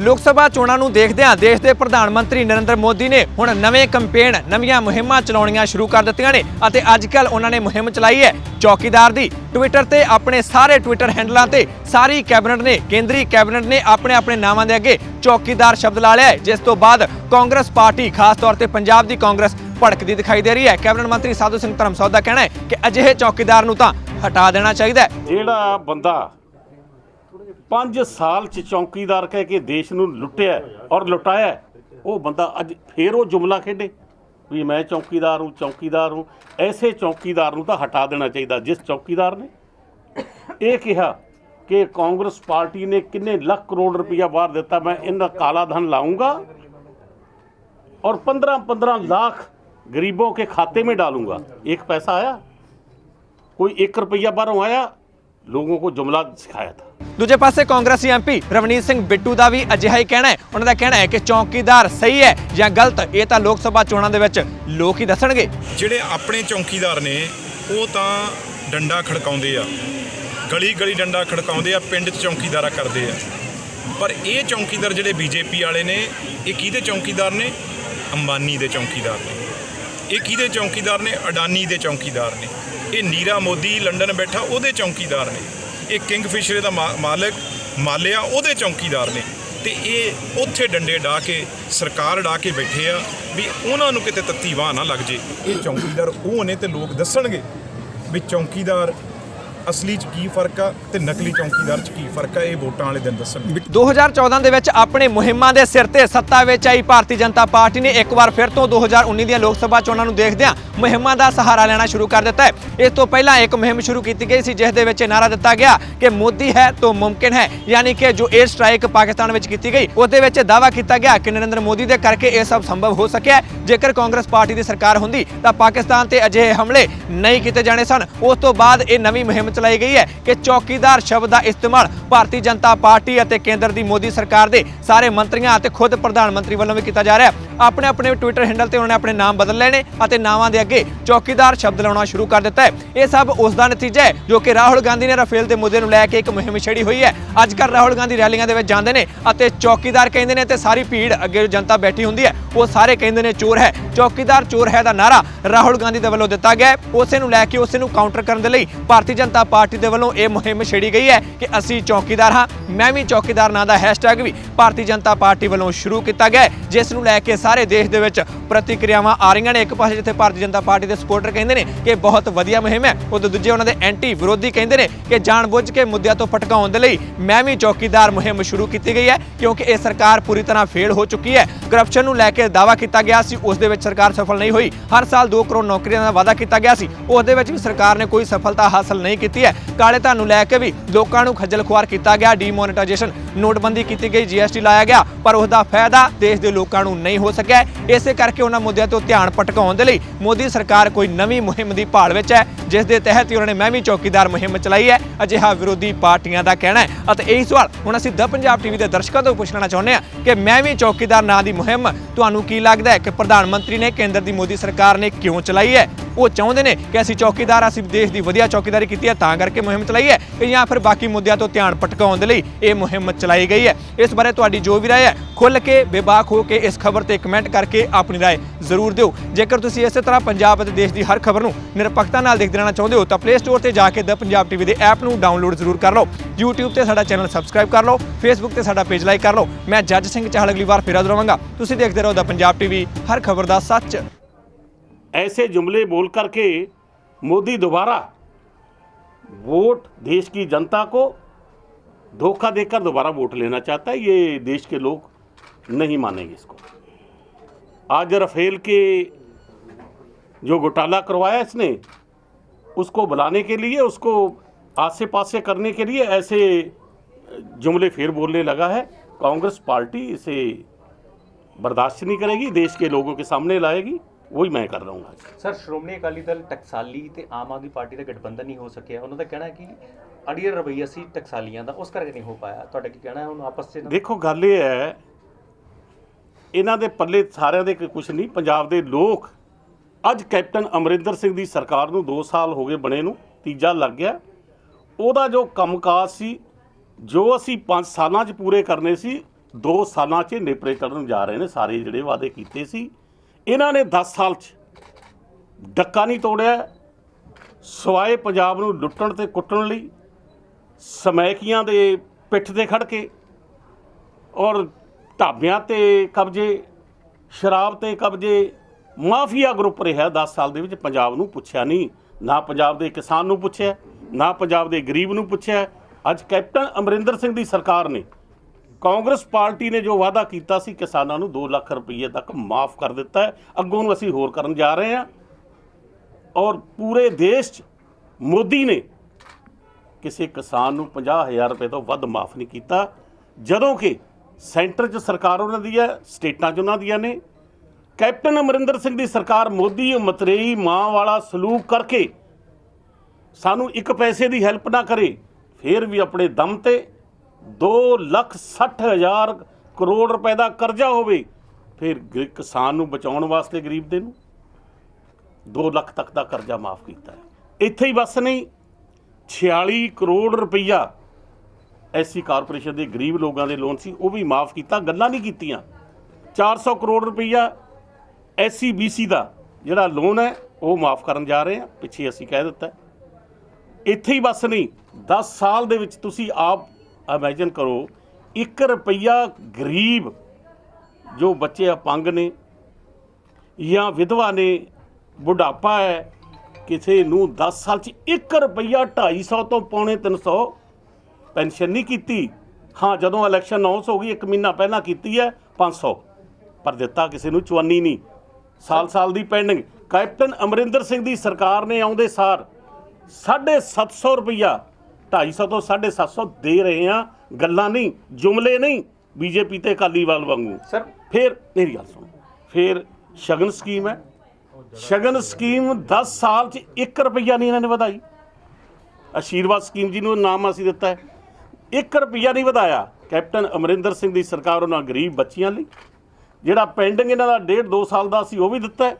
ਲੋਕ ਸਭਾ ਚੋਣਾਂ ਨੂੰ ਦੇਖਦਿਆਂ ਦੇਸ਼ ਦੇ ਪ੍ਰਧਾਨ ਮੰਤਰੀ ਨਰਿੰਦਰ ਮੋਦੀ ਨੇ ਹੁਣ ਨਵੇਂ ਕੈਂਪੇਨ, ਨਵੀਆਂ ਮੁਹਿੰਮਾਂ ਚਲਾਉਣੀਆਂ ਸ਼ੁਰੂ ਕਰ ਦਿੱਤੀਆਂ ਨੇ ਅਤੇ ਅੱਜਕੱਲ ਉਹਨਾਂ ਨੇ ਮੁਹਿੰਮ ਚਲਾਈ ਹੈ ਚੌਕੀਦਾਰ ਦੀ। ਟਵਿੱਟਰ ਤੇ ਆਪਣੇ ਸਾਰੇ ਟਵਿੱਟਰ ਹੈਂਡਲਾਂ ਤੇ ਸਾਰੀ ਕੈਬਨਿਟ ਨੇ, ਕੇਂਦਰੀ ਕੈਬਨਿਟ ਨੇ ਆਪਣੇ ਆਪਣੇ ਨਾਵਾਂ ਦੇ ਅੱਗੇ ਚੌਕੀਦਾਰ ਸ਼ਬਦ ਲਾ ਲਿਆ ਹੈ, ਜਿਸ ਤੋਂ ਬਾਅਦ ਕਾਂਗਰਸ ਪਾਰਟੀ, ਖਾਸ ਤੌਰ ਤੇ ਪੰਜਾਬ ਦੀ ਕਾਂਗਰਸ, ਭੜਕਦੀ ਦਿਖਾਈ ਦੇ ਰਹੀ ਹੈ। ਕੈਬਨਿਟ ਮੰਤਰੀ ਸਾਧੂ ਸਿੰਘ ਧਰਮਸੌਤ ਦਾ ਕਹਿਣਾ ਹੈ ਕਿ ਅਜਿਹੇ ਚੌਕੀਦਾਰ ਨੂੰ ਤਾਂ ਹਟਾ ਦੇਣਾ ਚਾਹੀਦਾ ਹੈ। ਜਿਹੜਾ ਬੰਦਾ 5 ਸਾਲ ਚ ਚੌਕੀਦਾਰ ਕਹਿ ਕੇ ਦੇਸ਼ ਨੂੰ ਲੁੱਟਿਆ ਔਰ ਲੁਟਾਇਆ ਉਹ ਬੰਦਾ ਅੱਜ ਫੇਰ ਉਹ ਜੁਮਲਾ ਖੇਡੇ ਵੀ ਮੈਂ ਚੌਕੀਦਾਰ ਹੂੰ ਚੌਕੀਦਾਰ ਹੂੰ ਐਸੇ ਚੌਕੀਦਾਰ ਨੂੰ ਤਾਂ ਹਟਾ ਦੇਣਾ ਚਾਹੀਦਾ ਜਿਸ ਚੌਕੀਦਾਰ ਨੇ ਇਹ ਕਿਹਾ ਕਿ ਕਾਂਗਰਸ ਪਾਰਟੀ ਨੇ ਕਿੰਨੇ ਲੱਖ ਕਰੋੜ ਰੁਪਇਆ ਬਾਹਰ ਦਿੱਤਾ ਮੈਂ ਇਹਨਾਂ ਕਾਲਾ ਧਨ ਲਾਉਂਗਾ और पंद्रह पंद्रह लाख गरीबों के खाते में डालूंगा एक पैसा आया कोई एक रुपया बाहरों आया लोगों को जुमला सिखाया था ਦੂਜੇ ਪਾਸੇ ਕਾਂਗਰਸੀ ਐਮਪੀ ਰਵਨੀਤ ਸਿੰਘ ਬਿੱਟੂ ਦਾ ਵੀ ਅਜਿਹਾ ਹੀ ਕਹਿਣਾ ਹੈ। ਉਹਨਾਂ ਦਾ ਕਹਿਣਾ ਹੈ ਕਿ ਚੌਕੀਦਾਰ ਸਹੀ ਹੈ ਜਾਂ ਗਲਤ, ਇਹ ਤਾਂ ਲੋਕ ਸਭਾ ਚੋਣਾਂ ਦੇ ਵਿੱਚ ਲੋਕ ਹੀ ਦੱਸਣਗੇ। ਜਿਹੜੇ ਆਪਣੇ ਚੌਕੀਦਾਰ ਨੇ, ਉਹ ਤਾਂ ਡੰਡਾ ਖੜਕਾਉਂਦੇ ਆ। ਗਲੀ ਗਲੀ ਡੰਡਾ ਖੜਕਾਉਂਦੇ ਆ, ਪਿੰਡ 'ਚ ਚੌਕੀਦਾਰਾ ਕਰਦੇ ਆ। ਪਰ ਇਹ ਚੌਕੀਦਾਰ ਜਿਹੜੇ ਬੀਜੇਪੀ ਵਾਲੇ ਨੇ, ਇਹ ਕਿਹਦੇ ਚੌਕੀਦਾਰ ਨੇ? ਅੰਬਾਨੀ ਦੇ ਚੌਕੀਦਾਰ ਨੇ। ਇਹ ਕਿਹਦੇ ਚੌਕੀਦਾਰ ਨੇ? ਅਡਾਨੀ ਦੇ ਚੌਕੀਦਾਰ ਨੇ। ਇਹ ਨੀਰਾ ਮੋਦੀ ਲੰਡਨ ਬੈਠਾ, ਉਹਦੇ ਚੌਕੀਦਾਰ ਨੇ। ਇਹ ਕਿੰਗ ਕਿੰਗਫਿਸ਼ਰ ਦਾ ਮਾ- ਮਾਲਕ, ਮਾਲਿਆ, ਉਹਦੇ ਚੌਕੀਦਾਰ ਨੇ। ਤੇ ਇਹ ਉੱਥੇ ਡੰਡੇ ਡਾ ਕੇ, ਸਰਕਾਰ ਡਾ ਕੇ ਬੈਠੇ ਆ ਵੀ ਉਹਨਾਂ ਨੂੰ ਕਿਤੇ ਤੱਤੀ ਵਾਹ ਨਾ ਲੱਗ ਜੇ। ਇਹ ਚੌਕੀਦਾਰ ਉਹ ਨੇ ਤੇ ਲੋਕ ਦੱਸਣਗੇ ਵੀ ਚੌਕੀਦਾਰ ਅਸਲੀ 'ਚ ਕੀ ਫ਼ਰਕ ਆ ਤੇ ਨਕਲੀ ਚੌਕੀਦਾਰ 'ਚ ਕੀ ਫ਼ਰਕ ਆ? ਇਹ ਵੋਟਾਂ ਵਾਲੇ ਦਿਨ ਦੱਸਣਗੇ 2014 ਦੇ ਵਿੱਚ ਆਪਣੇ ਮੁਹਿੰਮਾਂ ਦੇ ਸਿਰ ਤੇ ਸੱਤਾ ਵਿੱਚ ਆਈ ਭਾਰਤੀ ਜਨਤਾ ਪਾਰਟੀ ਨੇ ਇੱਕ ਵਾਰ ਫਿਰ ਤੋਂ 2019 ਦੀਆਂ ਲੋਕ ਸਭਾ ਚੋਣਾਂ ਨੂੰ ਦੇਖਦਿਆਂ ਮੁਹਿੰਮਾਂ ਦਾ ਸਹਾਰਾ ਲੈਣਾ ਸ਼ੁਰੂ ਕਰ ਦਿੱਤਾ ਹੈ। ਇਸ ਤੋਂ ਪਹਿਲਾਂ ਇੱਕ ਮੁਹਿੰਮ ਸ਼ੁਰੂ ਕੀਤੀ ਗਈ ਸੀ, ਜਿਸ ਦੇ ਵਿੱਚ ਨਾਰਾ ਦਿੱਤਾ ਗਿਆ ਕਿ ਮੋਦੀ ਹੈ ਤਾਂ ਮੁਮਕਿਨ ਹੈ, ਯਾਨੀ ਕਿ ਜੋ 에ਅਰ ਸਟ੍ਰਾਈਕ ਪਾਕਿਸਤਾਨ ਵਿੱਚ ਕੀਤੀ ਗਈ ਉਸ ਦੇ ਵਿੱਚ ਦਾਅਵਾ ਕੀਤਾ ਗਿਆ ਕਿ ਨਰਿੰਦਰ ਮੋਦੀ ਦੇ ਕਰਕੇ ਇਹ ਸਭ ਸੰਭਵ ਹੋ ਸਕਿਆ ਜੇਕਰ ਕਾਂਗਰਸ ਪਾਰਟੀ ਦੀ ਸਰਕਾਰ ਹੁੰਦੀ ਤਾਂ ਪਾਕਿਸਤਾਨ ਤੇ ਅਜਿਹੇ ਹਮਲੇ ਨਹੀਂ ਕੀਤੇ ਜਾਣੇ ਸਨ। ਉਸ ਤੋਂ ਬਾਅਦ ਇਹ ਨਵੀਂ ਮੁਹਿੰਮ ਚਲਾਈ ਗਈ ਹੈ ਕਿ ਚੌਕੀਦਾਰ ਸ਼ਬਦ ਦਾ ਇਸਤੇਮਾਲ ਭਾਰਤੀ ਜਨਤਾ ਪਾਰਟੀ ਅਤੇ ਕੇਂਦਰ ਦੀ ਮੋਦੀ ਸਰਕਾਰ ਦੇ ਸਾਰੇ ਮੰਤਰੀਆਂ ਅਤੇ ਖੁਦ ਪ੍ਰਧਾਨ ਮੰਤਰੀ ਵੱਲੋਂ ਵੀ ਕੀਤਾ ਜਾ ਰਿਹਾ ਹੈ। ਆਪਣੇ ਆਪਣੇ ਟਵਿੱਟਰ ਹੈਂਡਲ ਤੇ ਉਹਨਾਂ ਨੇ ਆਪਣੇ ਨਾਮ ਬਦਲ ਲਏ ਨੇ ਅਤੇ ਨਾਵਾਂ ਦੇ ਅੱਗੇ ਚੌਕੀਦਾਰ ਸ਼ਬਦ ਲਾਉਣਾ ਸ਼ੁਰੂ ਕਰ ਦਿੱਤਾ ਹੈ। ਇਹ ਸਭ ਉਸ ਦਾ ਨਤੀਜਾ ਹੈ ਜੋ ਕਿ ਰਾਹੁਲ ਗਾਂਧੀ ਨੇ ਰਫੇਲ ਦੇ ਮੁੱਦੇ ਨੂੰ ਲੈ ਕੇ ਇੱਕ ਮੁਹਿੰਮ ਛੇੜੀ ਹੋਈ ਹੈ। ਅੱਜ ਕੱਲ੍ਹ ਰਾਹੁਲ ਗਾਂਧੀ ਰੈਲੀਆਂ ਦੇ ਵਿੱਚ ਜਾਂਦੇ ਨੇ ਅਤੇ ਚੌਕੀਦਾਰ ਕਹਿੰਦੇ ਨੇ ਤੇ ਸਾਰੀ ਭੀੜ ਅੱਗੇ ਜੋ ਜਨਤਾ ਬੈਠੀ ਹੁੰਦੀ ਹੈ। ਉਹ ਸਾਰੇ ਕਹਿੰਦੇ ਨੇ ਚੋਰ ਹੈ। ਚੌਕੀਦਾਰ ਚੋਰ ਹੈ ਦਾ ਨਾਰਾ ਰਾਹੁਲ ਗਾਂਧੀ ਦੇ ਵੱਲੋਂ ਦਿੱਤਾ ਗਿਆ ਉਸੇ ਨੂੰ ਲੈ ਕੇ ਉਸੇ ਨੂੰ ਕਾਊਂਟਰ ਕਰਨ ਦੇ ਲਈ ਭਾਰਤੀ ਜਨਤਾ ਪਾਰਟੀ ਦੇ ਵੱਲੋਂ ਇਹ ਮੁਹਿੰਮ ਛੇੜੀ ਗਈ ਹੈ ਕਿ ਅਸੀਂ ਚੌਕੀਦਾਰ ਹਾਂ। ਮੈਂ ਵੀ ਚੌਕੀਦਾਰ ਨਾਂ ਦਾ ਹੈਸ਼ਟੈਗ ਵੀ ਭਾਰਤੀ ਜਨਤਾ ਪਾਰਟੀ ਵੱਲੋਂ ਸ਼ੁਰੂ ਕੀਤਾ ਗਿਆ ਜਿਸ ਨੂੰ ਲੈ ਕੇ ਸਾਰੇ ਦੇਸ਼ ਦੇ ਵਿੱਚ ਪ੍ਰਤੀਕਿਰਿਆਵਾਂ ਆ ਰਹੀਆਂ ਨੇ। ਇੱਕ ਪਾਸੇ ਜਿੱਥੇ ਭਾਰਤੀ ਜਨਤਾ ਪਾਰਟੀ ਦੇ ਸਪੋਰਟਰ ਕਹਿੰਦੇ ਨੇ ਕਿ ਬਹੁਤ ਵਧੀਆ ਮੁਹਿੰਮ ਹੈ ਉਦੋਂ ਦੂਜੇ ਉਹਨਾਂ ਦੇ ਐਂਟੀ ਵਿਰੋਧੀ ਕਹਿੰਦੇ ਨੇ ਕਿ ਜਾਣਬੁੱਝ ਕੇ ਮੁੱਦਿਆਂ ਤੋਂ ਭਟਕਾਉਣ ਦੇ ਲਈ ਮੈਂ ਵੀ ਚੌਕੀਦਾਰ ਮੁਹਿੰਮ ਸ਼ੁਰੂ ਕੀਤੀ ਗਈ ਹੈ, ਕਿਉਂਕਿ ਇਹ ਸਰਕਾਰ ਪੂਰੀ ਤਰ੍ਹਾਂ ਫੇਲ ਹੋ ਚੁੱਕੀ ਹੈ। ਕਰਪਸ਼ਨ ਨੂੰ ਲੈ ਕੇ ਦਾਅਵਾ ਕੀਤਾ ਗਿਆ ਸੀ, ਉਸ ਦੇ ਵਿੱਚ ਸਰਕਾਰ ਸਫਲ ਨਹੀਂ ਹੋਈ। ਹਰ ਸਾਲ 2 ਕਰੋੜ ਨੌਕਰੀਆਂ ਦਾ ਵਾਅਦਾ ਕੀਤਾ ਗਿਆ ਸੀ। ਉਸ ਦੇ ਵਿੱਚ ਵੀ ਸਰਕਾਰ ਨੇ ਕੋਈ ਸਫਲਤਾ ਹਾਸਲ ਨਹੀਂ ਕੀਤੀ। ਹੈ। ਕਾਲੇ ਧਨ ਨੂੰ ਲੈ ਕੇ ਵੀ ਲੋਕਾਂ ਨੂੰ ਖੱਜਲ ਖੁਆਰ ਕੀਤਾ ਗਿਆ। ਡੀਮੋਨੇਟਾਈਜੇਸ਼ਨ ਨੋਟਬੰਦੀ ਕੀਤੀ ਗਈ ਜੀਐਸਟੀ ਲਾਇਆ ਗਿਆ, ਪਰ ਉਸ ਦਾ ਫਾਇਦਾ ਦੇਸ਼ ਦੇ ਲੋਕਾਂ ਨੂੰ ਨਹੀਂ ਹੋ ਸਕਿਆ। ਇਸੇ ਕਰਕੇ ਉਹਨਾਂ ਮੁੱਦਿਆਂ ਤੋਂ ਧਿਆਨ ਭਟਕਾਉਣ ਦੇ ਲਈ ਮੋਦੀ ਸਰਕਾਰ ਕੋਈ ਨਵੀਂ ਮੁਹਿੰਮ ਦੀ ਭਾਲ ਵਿੱਚ ਹੈ, ਜਿਸ ਦੇ ਤਹਿਤ ਹੀ ਉਹਨਾਂ ਨੇ ਮੈਂ ਵੀ ਚੌਕੀਦਾਰ ਮੁਹਿੰਮ ਚਲਾਈ ਹੈ। ਅਜਿਹਾ ਵਿਰੋਧੀ ਪਾਰਟੀਆਂ ਦਾ ਕਹਿਣਾ ਹੈ। ਅਤੇ ਇਹੀ ਸਵਾਲ ਹੁਣ ਅਸੀਂ ਦ ਪੰਜਾਬ ਟੀਵੀ ਦੇ ਦਰਸ਼ਕਾਂ ਤੋਂ ਪੁੱਛਣਾ ਚਾਹੁੰਦੇ ਹਾਂ ਕਿ ਮੈਂ ਵੀ ਚੌਕੀਦਾਰ ਨਾਂ ਦੀ ਮੁਹਿੰਮ, ਤੁਹਾਨੂੰ ਕੀ ਲੱਗਦਾ ਹੈ ਕਿ ਪ੍ਰਧਾਨ ਮੰਤਰੀ ਨੇ, ਕੇਂਦਰ ਦੀ ਮੋਦੀ ਸਰਕਾਰ ਨੇ ਕਿਉਂ ਚਲਾਈ ਹੈ? ਉਹ ਚਾਹੁੰਦੇ ਨੇ ਕਿ ਅਸੀਂ ਚੌਕੀਦਾਰ, ਅਸੀਂ ਦੇਸ਼ ਦੀ ਵਧੀਆ ਚੌਕੀਦਾਰੀ ਕੀਤੀ ਹੈ, ਤਾਂ ਕਰਕੇ ਮੁਹਿੰਮ ਚਲਾਈ ਹੈ ਕਿ ਜਾਂ ਫਿਰ ਬਾਕੀ ਮੁੱਦਿਆਂ ਤੋਂ ਧਿਆਨ ਭਟਕਾਉਣ ਦੇ ਲਈ ਇਹ ਮੁਹਿੰਮ ਚਲਾਈ ਗਈ ਹੈ। ਇਸ ਬਾਰੇ ਤੁਹਾਡੀ ਜੋ ਵੀ ਰਾਏ ਹੈ ਖੁੱਲ ਕੇ, ਬੇਬਾਕ ਹੋ ਕੇ ਇਸ ਖਬਰ ਤੇ ਕਮੈਂਟ ਕਰਕੇ ਆਪਣੀ ਰਾਏ ਜ਼ਰੂਰ ਦਿਓ। ਜੇਕਰ ਤੁਸੀਂ ਇਸੇ ਤਰ੍ਹਾਂ ਪੰਜਾਬ ਅਤੇ ਦੇਸ਼ ਦੀ ਹਰ ਖਬਰ ਨੂੰ ਨਿਰਪੱਖਤਾ ਨਾਲ ਦੇਖਦੇ ਰਹਿਣਾ ਚਾਹੁੰਦੇ ਹੋ, ਤਾਂ ਪਲੇ ਸਟੋਰ ਤੇ ਜਾ ਕੇ ਦ ਪੰਜਾਬ ਟੀਵੀ ਦੇ ਐਪ ਨੂੰ ਡਾਊਨਲੋਡ ਜ਼ਰੂਰ ਕਰ ਲਓ। YouTube ਤੇ ਸਾਡਾ ਚੈਨਲ ਸਬਸਕ੍ਰਾਈਬ ਕਰ ਲਓ, Facebook ਤੇ ਸਾਡਾ ਪੇਜ ਲਾਈਕ ਕਰ ਲਓ। ਮੈਂ ਜੱਜ ਸਿੰਘ ਚਾਹਲ ਅਗਲੀ ਵਾਰ ਫਿਰ ਹਾਜ਼ਰ ਹੋਵਾਂਗਾ ਤੁਸੀਂ ਦੇਖਦੇ ਰਹੋ ਦ ਪੰਜਾਬ ਟੀਵੀ ਹਰ ਖਬਰ ਦਾ ਸੱਚ। ऐसे जुमले बोल करके मोदी दोबारा वोट देश की जनता को धोखा देकर दोबारा वोट लेना चाहता है, ये देश के लोग नहीं मानेंगे इसको। आज रफेल के जो घोटाला करवाया इसने, उसको बुलाने के लिए, उसको आसे पासे करने के लिए ऐसे जुमले फिर बोलने लगा है। कांग्रेस पार्टी इसे बर्दाश्त नहीं करेगी, देश के लोगों के सामने लाएगी। ਉਹੀ ਮੈਂ ਕਰ ਰਹੂੰਗਾ। ਸਰ ਸ਼੍ਰੋਮਣੀ ਅਕਾਲੀ ਦਲ ਟਕਸਾਲੀ ਤੇ ਆਮ ਆਦਮੀ ਪਾਰਟੀ ਦਾ ਗਠਬੰਧਨ ਨਹੀਂ ਹੋ ਸਕਿਆ। ਉਹਨਾਂ ਦਾ ਕਹਿਣਾ ਹੈ ਕਿ ਅੜੀਅਰ ਰਵਈਆ ਸੀ ਟਕਸਾਲੀਆਂ ਦਾ ਉਸ ਕਰਕੇ ਨਹੀਂ ਹੋ ਪਾਇਆ। ਤੁਹਾਡਾ ਕੀ ਕਹਿਣਾ ਹੈ? ਹੁਣ ਆਪਸ ਵਿੱਚ ਦੇਖੋ ਗੱਲ ਇਹ ਹੈ ਇਹਨਾਂ ਦੇ ਪੱਲੇ ਸਾਰਿਆਂ ਦੇ ਕੁਝ ਨਹੀਂ ਪੰਜਾਬ ਦੇ ਲੋਕ ਅੱਜ ਕੈਪਟਨ ਅਮਰਿੰਦਰ ਸਿੰਘ ਦੀ ਸਰਕਾਰ ਨੂੰ 2 ਸਾਲ ਹੋ ਗਏ ਬਣੇ ਨੂੰ ਤੀਜਾ ਲੱਗ ਗਿਆ। ਉਹਦਾ ਜੋ ਕੰਮਕਾਜ ਸੀ ਜੋ ਅਸੀਂ 5 ਸਾਲਾਂ 'ਚ ਪੂਰੇ ਕਰਨੇ ਸੀ 2 ਸਾਲਾਂ 'ਚ ਨੇਪਰੇ ਕਰਨ ਜਾ ਰਹੇ ਨੇ ਸਾਰੇ ਜਿਹੜੇ ਵਾਅਦੇ ਕੀਤੇ ਸੀ। ਇਹਨਾਂ ਨੇ 10 ਸਾਲ 'ਚ ਡੱਕਾ ਨਹੀਂ ਤੋੜਿਆ, ਸਵਾਏ ਪੰਜਾਬ ਨੂੰ ਲੁੱਟਣ ਤੇ ਕੁੱਟਣ ਲਈ, ਸਮੈਕੀਆਂ ਦੇ ਪਿੱਠ ਤੇ ਖੜ ਕੇ ਔਰ ਢਾਬਿਆਂ ਤੇ ਕਬਜ਼ੇ, ਸ਼ਰਾਬ ਤੇ ਕਬਜ਼ੇ, ਮਾਫੀਆ ਗਰੁੱਪ ਰਿਹਾ 10 ਸਾਲ ਦੇ ਵਿੱਚ ਪੰਜਾਬ ਨੂੰ ਪੁੱਛਿਆ ਨਹੀਂ, ਨਾ ਪੰਜਾਬ ਦੇ ਕਿਸਾਨ ਨੂੰ ਪੁੱਛਿਆ, ਨਾ ਪੰਜਾਬ ਦੇ ਗਰੀਬ ਨੂੰ ਪੁੱਛਿਆ। ਅੱਜ ਕੈਪਟਨ ਅਮਰਿੰਦਰ ਸਿੰਘ ਦੀ ਸਰਕਾਰ ਨੇ ਕਾਂਗਰਸ ਪਾਰਟੀ ਨੇ ਜੋ ਵਾਅਦਾ ਕੀਤਾ ਸੀ, ਕਿਸਾਨਾਂ ਨੂੰ 2 ਲੱਖ ਰੁਪਏ ਤੱਕ ਮਾਫ ਕਰ ਦਿੱਤਾ ਹੈ। ਅੱਗੋਂ ਨੂੰ ਅਸੀਂ ਹੋਰ ਕਰਨ ਜਾ ਰਹੇ ਹਾਂ। ਔਰ ਪੂਰੇ ਦੇਸ਼ 'ਚ ਮੋਦੀ ਨੇ ਕਿਸੇ ਕਿਸਾਨ ਨੂੰ 50000 ਰੁਪਏ ਤੋਂ ਵੱਧ ਮਾਫ ਨਹੀਂ ਕੀਤਾ। ਜਦੋਂ ਕਿ ਸੈਂਟਰ 'ਚ ਸਰਕਾਰ ਉਹਨਾਂ ਦੀ ਹੈ, ਸਟੇਟਾਂ 'ਚ ਉਹਨਾਂ ਦੀਆਂ ਨੇ। ਕੈਪਟਨ ਅਮਰਿੰਦਰ ਸਿੰਘ ਦੀ ਸਰਕਾਰ ਮੋਦੀ ਮਤਰੇਈ ਮਾਂ ਵਾਲਾ ਸਲੂਕ ਕਰਕੇ ਸਾਨੂੰ ਇੱਕ ਪੈਸੇ ਦੀ ਹੈਲਪ ਨਾ ਕਰੇ, ਫਿਰ ਵੀ ਆਪਣੇ ਦਮ ਤੇ 2 ਲੱਖ 60 ਹਜ਼ਾਰ ਕਰੋੜ ਰੁਪਏ ਦਾ ਕਰਜ਼ਾ ਹੋਵੇ, ਫਿਰ ਕਿਸਾਨ ਨੂੰ ਬਚਾਉਣ ਵਾਸਤੇ ਗਰੀਬ ਦੇ ਨੂੰ 2 ਲੱਖ ਤੱਕ ਦਾ ਕਰਜ਼ਾ ਮਾਫ ਕੀਤਾ ਹੈ। ਇੱਥੇ ਹੀ ਬਸ ਨਹੀਂ 46 ਕਰੋੜ ਰੁਪਈਆ ਐਸੀ ਕਾਰਪੋਰੇਸ਼ਨ ਦੇ ਗਰੀਬ ਲੋਕਾਂ ਦੇ ਲੋਨ ਸੀ, ਉਹ ਵੀ ਮਾਫ ਕੀਤਾ, ਗੱਲਾਂ ਨਹੀਂ ਕੀਤੀਆਂ। 400 ਕਰੋੜ ਰੁਪਈਆ ਐਸਸੀ ਬੀਸੀ ਦਾ ਜਿਹੜਾ ਲੋਨ ਹੈ, ਉਹ ਮਾਫ ਕਰਨ ਜਾ ਰਹੇ ਹਾਂ, ਪਿੱਛੇ ਅਸੀਂ ਕਹਿ ਦਿੱਤਾ ਇੱਥੇ ਹੀ ਬਸ ਨਹੀਂ 10 ਸਾਲ ਦੇ ਵਿੱਚ ਤੁਸੀਂ ਆਪ ਇਮੇਜਿਨ ਕਰੋ 1 ਰੁਪਈਆ ਗਰੀਬ ਜੋ ਬੱਚੇ ਅਪੰਗ ਨੇ ਜਾਂ ਵਿਧਵਾ ਨੇ, ਬੁਢਾਪਾ ਹੈ, ਕਿਸੇ ਨੂੰ 10 ਸਾਲ ਚ 1 ਰੁਪਈਆ 250 ਤੋਂ ਪੌਣੇ 300 ਪੈਨਸ਼ਨ ਨਹੀਂ ਕੀਤੀ। ਹਾਂ, ਜਦੋਂ ਇਲੈਕਸ਼ਨ ਅਨਾਉਂਸ ਹੋ ਗਈ 1 ਮਹੀਨਾ ਪਹਿਲਾਂ ਕੀਤੀ ਹੈ 500 ਪਰ ਦਿੱਤਾ ਕਿਸੇ ਨੂੰ 54 ਨਹੀਂ। ਸਾਲ ਸਾਲ ਦੀ ਪੈਂਡਿੰਗ ਕੈਪਟਨ ਅਮਰਿੰਦਰ ਸਿੰਘ ਦੀ ਸਰਕਾਰ ਨੇ ਆਉਂਦੇ ਸਾਰ 750 ਰੁਪਈਆ 250 ਤੋਂ 750 ਦੇ ਰਹੇ ਆ ਗੱਲਾਂ ਨਹੀਂ ਜੁਮਲੇ ਨਹੀਂ। ਬੀਜੇਪੀ ਤੇ ਅਕਾਲੀਵਾਲ ਵਾਂਗੂ। ਸਰ। ਫਿਰ ਮੇਰੀ ਗੱਲ ਸੁਣੋ। ਫਿਰ ਸ਼ਗਨ ਸਕੀਮ ਹੈ। ਸ਼ਗਨ ਸਕੀਮ 10 ਸਾਲ ਚ 1 ਰੁਪਈਆ ਨਹੀਂ ਇਹਨਾਂ ਨੇ ਵਧਾਈ। ਆਸ਼ੀਰਵਾਦ ਸਕੀਮ ਜਿਹਨੂੰ ਨਾਮ ਅਸੀਂ ਦਿੱਤਾ ਹੈ। 1 ਰੁਪਈਆ ਨਹੀਂ ਵਧਾਇਆ। ਕੈਪਟਨ ਅਮਰਿੰਦਰ ਸਿੰਘ ਦੀ ਸਰਕਾਰ ਉਹਨਾਂ ਗਰੀਬ ਬੱਚੀਆਂ ਲਈ। ਜਿਹੜਾ ਪੈਂਡਿੰਗ ਇਹਨਾਂ ਦਾ ਡੇਢ 2 ਸਾਲ ਦਾ ਸੀ ਉਹ ਵੀ ਦਿੱਤਾ ਹੈ।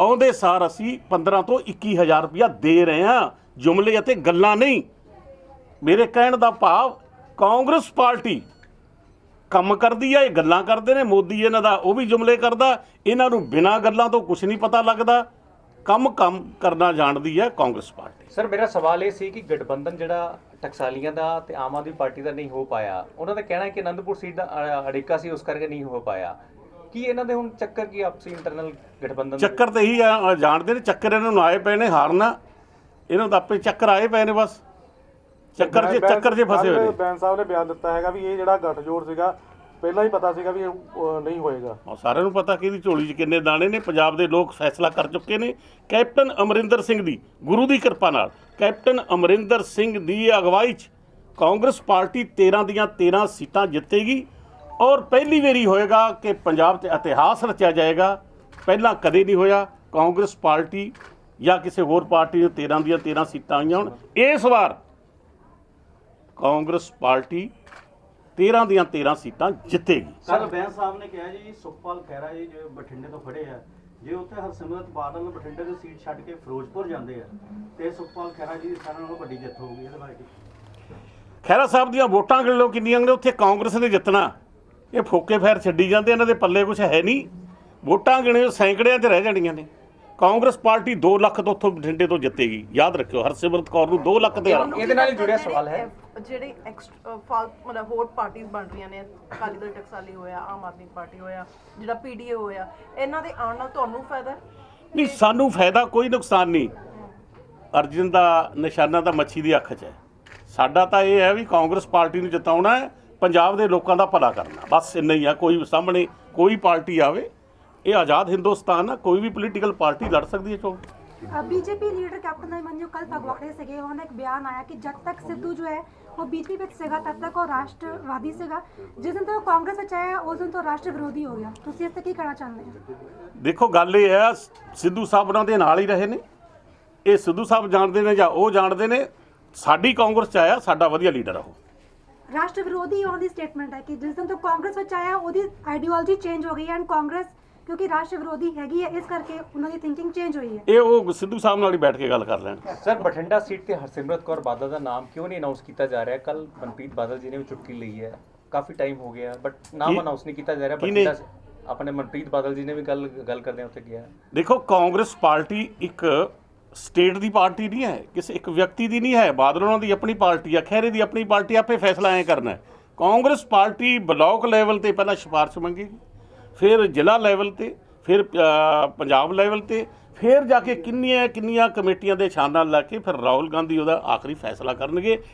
ਆਉਂਦੇ ਸਾਰ ਅਸੀਂ 15 ਤੋਂ 21000 ਰੁਪਇਆ ਦੇ ਰਹੇ ਹਾਂ। ਜੁਮਲੇ ਅਤੇ ਗੱਲਾਂ ਨਹੀਂ। ਮੇਰੇ ਕਹਿਣ ਦਾ ਭਾਵ ਕਾਂਗਰਸ ਪਾਰਟੀ ਕੰਮ ਕਰਦੀ ਆ ਇਹ ਗੱਲਾਂ ਕਰਦੇ ਨੇ ਮੋਦੀ ਇਹਨਾਂ ਦਾ ਉਹ ਵੀ ਜੁਮਲੇ ਕਰਦਾ ਇਹਨਾਂ ਨੂੰ ਬਿਨਾਂ ਗੱਲਾਂ ਤੋਂ ਕੁਝ ਨਹੀਂ ਪਤਾ ਲੱਗਦਾ। ਕੰਮ ਕੰਮ ਕਰਨਾ ਜਾਣਦੀ ਹੈ ਕਾਂਗਰਸ ਪਾਰਟੀ। ਸਰ ਮੇਰਾ ਸਵਾਲ ਇਹ ਸੀ ਕਿ ਗਠਬੰਧਨ ਜਿਹੜਾ ਟਕਸਾਲੀਆਂ ਦਾ ਤੇ ਆਮ ਆਦਮੀ ਪਾਰਟੀ ਦਾ ਨਹੀਂ ਹੋ ਪਾਇਆ ਉਹਨਾਂ ਦਾ ਕਹਿਣਾ ਹੈ ਕਿ ਅਨੰਦਪੁਰ ਸੀਟ ਦਾ ਅੜਿੱਕਾ ਸੀ ਉਸ ਕਰਕੇ ਨਹੀਂ ਹੋ ਪਾਇਆ। ਕੀ ਇਹਨਾਂ ਦੇ ਹੁਣ ਚੱਕਰ ਕੀ ਆਪਸੀ ਇੰਟਰਨਲ ਗਠਬੰਧਨ? ਚੱਕਰ ਤੇ ਹੀ ਆ ਜਾਣਦੇ ਨੇ ਚੱਕਰ ਇਹਨਾਂ ਨੂੰ ਆਏ ਪਏ ਨੇ ਹਾਰਨਾ। ਇਹਨਾਂ ਦਾ ਆਪੇ ਚੱਕਰ ਆਏ ਪਏ ਨੇ ਬਸ। ਚੱਕਰ 'ਚ ਚੱਕਰ 'ਚ ਫਸੇ ਹੋਏ ਨੇ। ਬੈਂਸ ਸਾਹਿਬ ਨੇ ਬਿਆਨ ਦਿੱਤਾ ਹੈਗਾ ਵੀ ਇਹ ਜਿਹੜਾ ਗੱਠਜੋੜ ਸੀਗਾ ਪਹਿਲਾਂ ਹੀ ਪਤਾ ਸੀਗਾ ਵੀ ਇਹ ਅਹ, ਨਹੀਂ ਹੋਏਗਾ। ਔਰ ਸਾਰਿਆਂ ਨੂੰ ਪਤਾ ਕਿ ਇਹਦੀ ਝੋਲੀ 'ਚ ਕਿੰਨੇ ਦਾਣੇ ਨੇ। ਪੰਜਾਬ ਦੇ ਲੋਕ ਫੈਸਲਾ ਕਰ ਚੁੱਕੇ ਨੇ। ਕੈਪਟਨ ਅਮਰਿੰਦਰ ਸਿੰਘ ਦੀ ਗੁਰੂ ਦੀ ਕਿਰਪਾ ਨਾਲ ਕੈਪਟਨ ਅਮਰਿੰਦਰ ਸਿੰਘ ਦੀ ਅਗਵਾਈ 'ਚ ਕਾਂਗਰਸ ਪਾਰਟੀ 13 ਦੀਆਂ 13 ਸੀਟਾਂ ਜਿੱਤੇਗੀ। ਔਰ ਪਹਿਲੀ ਵਾਰੀ ਹੋਏਗਾ ਕਿ ਪੰਜਾਬ 'ਚ ਇਤਿਹਾਸ ਰਚਿਆ ਜਾਏਗਾ। ਪਹਿਲਾਂ ਕਦੇ ਨਹੀਂ ਹੋਇਆ ਕਾਂਗਰਸ ਪਾਰਟੀ ਜਾਂ ਕਿਸੇ ਹੋਰ ਪਾਰਟੀ ਨੂੰ 13 ਦੀਆਂ 13 ਸੀਟਾਂ ਆਈਆਂ ਹੁਣ। ਇਸ ਵਾਰ ਕਾਂਗਰਸ ਪਾਰਟੀ 13 ਦੀਆਂ 13 ਸੀਟਾਂ ਜਿੱਤੇਗੀ। ਕੱਲ ਬੈਂਸ ਸਾਹਿਬ ਨੇ ਕਿਹਾ ਜੀ ਸੁਖਪਾਲ ਖਹਿਰਾ ਜੀ ਜੋ ਬਠਿੰਡੇ ਤੋਂ ਖੜੇ ਆ ਜੇ ਉੱਥੇ ਹਰਸਿਮਰਤ ਬਾਦਲ ਬਠਿੰਡੇ ਦੀ ਸੀਟ ਛੱਡ ਕੇ ਫਿਰੋਜ਼ਪੁਰ ਜਾਂਦੇ ਆ ਤੇ ਸੁਖਪਾਲ ਖਹਿਰਾ ਜੀ ਦੀ ਸਾਰਿਆਂ ਨਾਲੋਂ ਵੱਡੀ ਜਿੱਤ ਹੋਊਗੀ ਇਹਦੇ ਬਾਰੇ ਕੀ? ਖਹਿਰਾ ਸਾਹਿਬ ਦੀਆਂ ਵੋਟਾਂ ਗਿਣ ਲਓ ਕਿੰਨੀਆਂ ਨੇ ਉੱਥੇ ਕਾਂਗਰਸ ਨੇ ਜਿੱਤਣਾ। ਇਹ ਫੋਕੇ ਫੈਰ ਛੱਡੀ ਜਾਂਦੇ ਇਹਨਾਂ ਦੇ ਪੱਲੇ ਕੁਝ ਹੈ ਨਹੀਂ। ਵੋਟਾਂ ਗਿਣੇ ਸੈਂਕੜਿਆਂ 'ਚ ਰਹਿ ਜਾਣੀਆਂ ਨੇ। ਕਾਂਗਰਸ ਪਾਰਟੀ 2 ਲੱਖ ਤੋਂ ਉੱਥੋਂ ਬਠਿੰਡੇ ਤੋਂ ਜਿੱਤੇਗੀ। ਯਾਦ ਰੱਖਿਓ ਹਰਸਿਮਰਤ ਕੌਰ ਨੂੰ 2 ਲੱਖ ਦੇ ਇਹਦੇ ਨਾਲ ਹੀ ਜੁੜਿਆ ਸਵਾਲ ਹੈ। ਜਿਹੜੇ ਐਕਸਟ- ਫਾਲ ਮਤਲਬ ਹੋਰ ਪਾਰਟੀਆਂ ਬਣ ਰਹੀਆਂ ਨੇ ਅਕਾਲੀ ਦਲ ਟਕਸਾਲੀ ਹੋਇਆ ਆਮ ਆਦਮੀ ਪਾਰਟੀ ਹੋਇਆ ਜਿਹੜਾ ਪੀਡੀਏ ਹੋਇਆ ਇਹਨਾਂ ਦੇ ਆਉਣ ਨਾਲ ਤੁਹਾਨੂੰ ਫਾਇਦਾ? ਨਹੀਂ ਸਾਨੂੰ ਫਾਇਦਾ ਕੋਈ ਨੁਕਸਾਨ ਨਹੀਂ। ਅਰਜਨ ਦਾ ਨਿਸ਼ਾਨਾ ਤਾਂ ਮੱਛੀ ਦੀ ਅੱਖ 'ਚ ਹੈ। ਸਾਡਾ ਤਾਂ ਇਹ ਹੈ ਵੀ ਕਾਂਗਰਸ ਪਾਰਟੀ ਨੂੰ ਜਿਤਾਉਣਾ ਹੈ ਪੰਜਾਬ ਦੇ ਲੋਕਾਂ ਦਾ ਭਲਾ ਕਰਨਾ। ਬਸ ਇੰਨਾ ਹੀ ਆ ਕੋਈ ਸਾਹਮਣੇ ਕੋਈ ਪਾਰਟੀ ਆਵੇ ਇਹ ਆਜ਼ਾਦ ਹਿੰਦੁਸਤਾਨ ਆ ਕੋਈ ਵੀ ਪੋਲੀਟੀਕਲ ਪਾਰਟੀ ਲੜ ਸਕਦੀ ਹੈ ਚੋਣ। ਬੀਜੇਪੀ ਲੀਡਰ ਕੈਪਟਨ ਅਭਿਮਨਿਊ ਕੱਲ ਫਗਵਾੜੇ ਸੀਗੇ ਉਹਨਾਂ ਦਾ ਇੱਕ ਬਿਆਨ ਆਇਆ ਕਿ ਜਦ ਤੱਕ ਸਿੱਧੂ ਜੋ ਹੈ ਉਹ ਬੀਜੇਪੀ ਵਿੱਚ ਸੀਗਾ ਤਦ ਤੱਕ ਉਹ ਰਾਸ਼ਟਰਵਾਦੀ ਸੀਗਾ। ਜਿਸ ਦਿਨ ਤੋਂ ਉਹ ਕਾਂਗਰਸ ਵਿੱਚ ਆਇਆ ਉਸ ਦਿਨ ਤੋਂ ਰਾਸ਼ਟਰ ਵਿਰੋਧੀ ਹੋ ਗਿਆ। ਤੁਸੀਂ ਇਸ ਤੇ ਕੀ ਕਹਿਣਾ ਚਾਹੁੰਦੇ ਹੋ? ਦੇਖੋ ਗੱਲ ਇਹ ਹੈ ਸਿੱਧੂ ਸਾਹਿਬ ਉਹਨਾਂ ਦੇ ਨਾਲ ਹੀ ਰਹੇ ਨੇ। ਇਹ ਸਿੱਧੂ ਸਾਹਿਬ ਜਾਣਦੇ ਨੇ ਜਾਂ ਉਹ ਜਾਣਦੇ ਨੇ ਸਾਡੀ ਕਾਂਗਰਸ ਚ ਆਇਆ ਸਾਡਾ ਵਧੀਆ ਲੀਡਰ ਆ ਉਹ। ਰਾਸ਼ਟਰ ਵਿਰੋਧੀ ਉਹਨਾਂ ਦੀ ਸਟੇਟਮੈਂਟ ਹੈ ਕਿ ਜਿਸ ਦਿਨ ਤੋਂ ਕਾਂਗਰਸ ਵਿੱਚ ਆਇਆ ਉਹਦੀ ਆਈਡੀਓਲੋਜੀ ਚੇਂਜ ਹੋ ਗਈ ਐਂਡ ਕਾਂਗਰਸ ਕਿਉਂਕਿ ਰਾਸ਼ਟਰ ਵਿਰੋਧੀ ਹੈਗੀ ਹੈ ਇਸ ਕਰਕੇ ਉਹਨਾਂ ਦੀ ਥਿੰਕਿੰਗ ਚੇਂਜ ਹੋਈ ਹੈ। ਇਹ ਉਹ ਸਿੱਧੂ ਸਾਹਿਬ ਨਾਲ ਹੀ ਬੈਠ ਕੇ ਗੱਲ ਕਰ ਲੈਣ। ਸਰ ਬਠਿੰਡਾ ਸੀਟ ਤੇ ਹਰਸਿਮਰਤ ਕੌਰ ਬਾਦਲ ਦਾ ਨਾਮ ਕਿਉਂ ਨਹੀਂ ਅਨਾਉਂਸ ਕੀਤਾ ਜਾ ਰਿਹਾ? ਕੱਲ ਮਨਪ੍ਰੀਤ ਬਾਦਲ ਜੀ ਨੇ ਵੀ ਚੁਟਕੀ ਲਈ ਹੈ। ਕਾਫੀ ਟਾਈਮ ਹੋ ਗਿਆ ਬਟ ਨਾਮ ਅਨਾਉਂਸ ਨਹੀਂ ਕੀਤਾ ਜਾ ਰਿਹਾ? ਬਠਿੰਡਾ ਆਪਣੇ ਮਨਪ੍ਰੀਤ ਬਾਦਲ ਜੀ ਨੇ ਵੀ ਗੱਲ ਗੱਲ ਕਰਦੇ ਉੱਥੇ ਗਿਆ ਦੇਖੋ ਕਾਂਗਰਸ ਪਾਰਟੀ ਇੱਕ ਸਟੇਟ ਦੀ ਪਾਰਟੀ ਨਹੀਂ ਹੈ ਕਿਸੇ ਇੱਕ ਵਿਅਕਤੀ ਦੀ ਨਹੀਂ ਹੈ। ਬਾਦਲ ਉਹਨਾਂ ਦੀ ਆਪਣੀ ਪਾਰਟੀ ਆ ਖਹਿਰੇ ਦੀ ਆਪਣੀ ਪਾਰਟੀ ਆਪੇ ਫੈਸਲਾ ਐ ਕਰਨਾ ਹੈ। ਕਾਂਗਰਸ ਪਾਰਟੀ ਬਲਾਕ ਲੈਵਲ ਤੇ ਪਹਿਲਾਂ ਸਿਫਾਰਿਸ਼ ਮੰਗੇਗੀ। ਫਿਰ ਜ਼ਿਲ੍ਹਾ ਲੈਵਲ ਤੇ, ਫਿਰ ਪੰਜਾਬ ਲੈਵਲ ਤੇ, ਫਿਰ ਜਾ ਕੇ ਕਿੰਨੀਆਂ ਕਿੰਨੀਆਂ ਕਮੇਟੀਆਂ ਦੇ ਛਾਨ ਨਾਲ ਲਾ ਕੇ ਫਿਰ ਰਾਹੁਲ ਗਾਂਧੀ ਉਹਦਾ ਆਖਰੀ ਫੈਸਲਾ ਕਰਨਗੇ।